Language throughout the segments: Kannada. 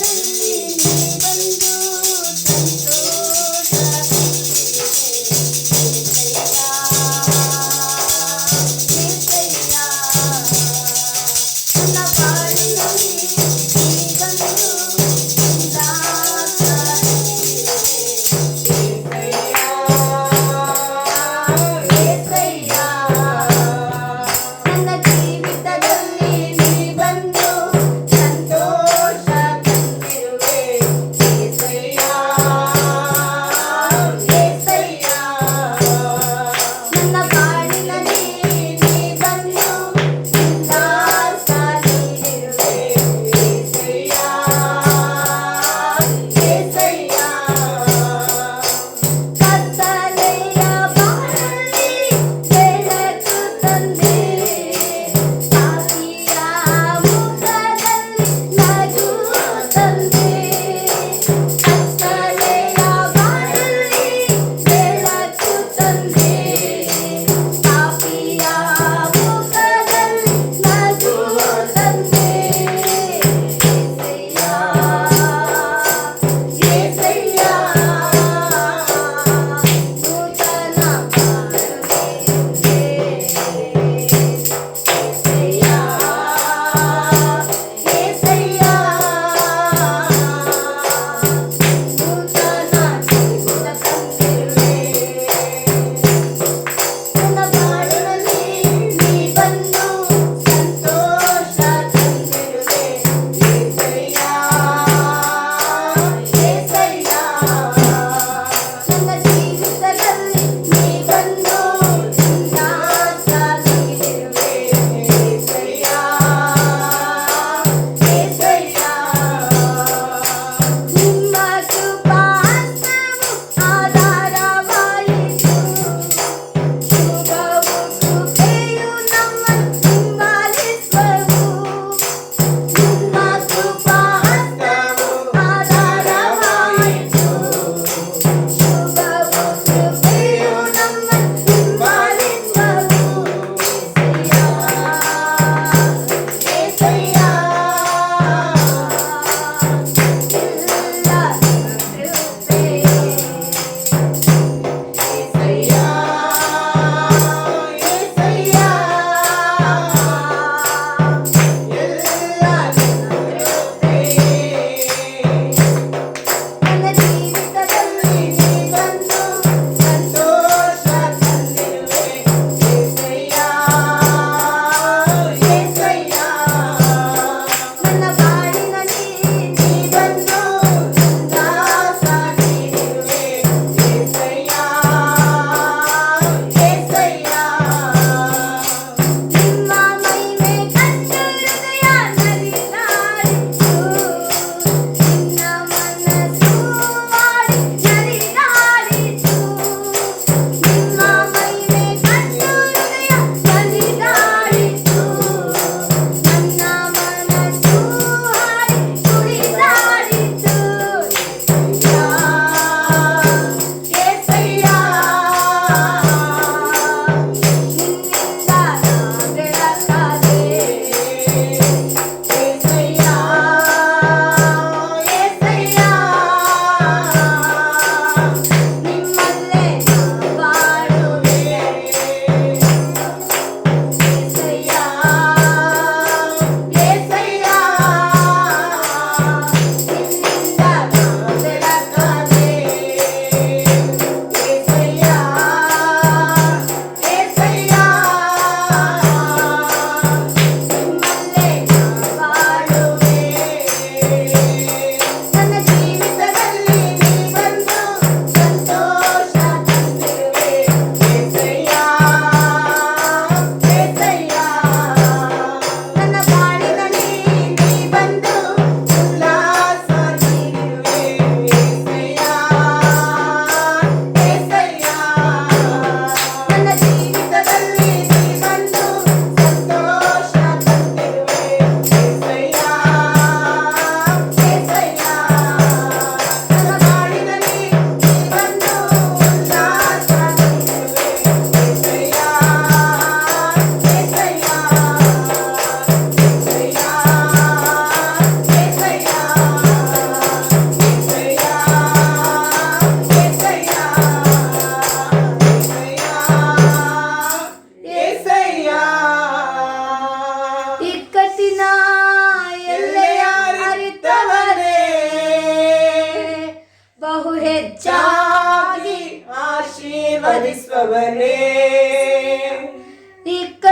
Thank you.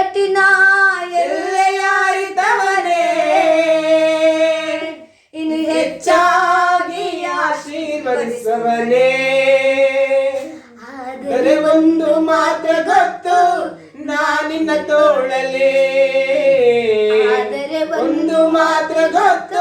ಇಕ್ಕಟ್ಟಿನ ಎಲ್ಲೆಯ ಅರಿತವನೇ ಇನ್ನು ಹೆಚ್ಚಾಗಿ ಆಶೀರ್ವದಿಸವನೇ ಆದರೆ ಒಂದು ಮಾತ್ರ ಗೊತ್ತು ನಾನಿನ್ನ ತೋಳಲೇ. ಆದರೆ ಒಂದು ಮಾತ್ರ ಗೊತ್ತು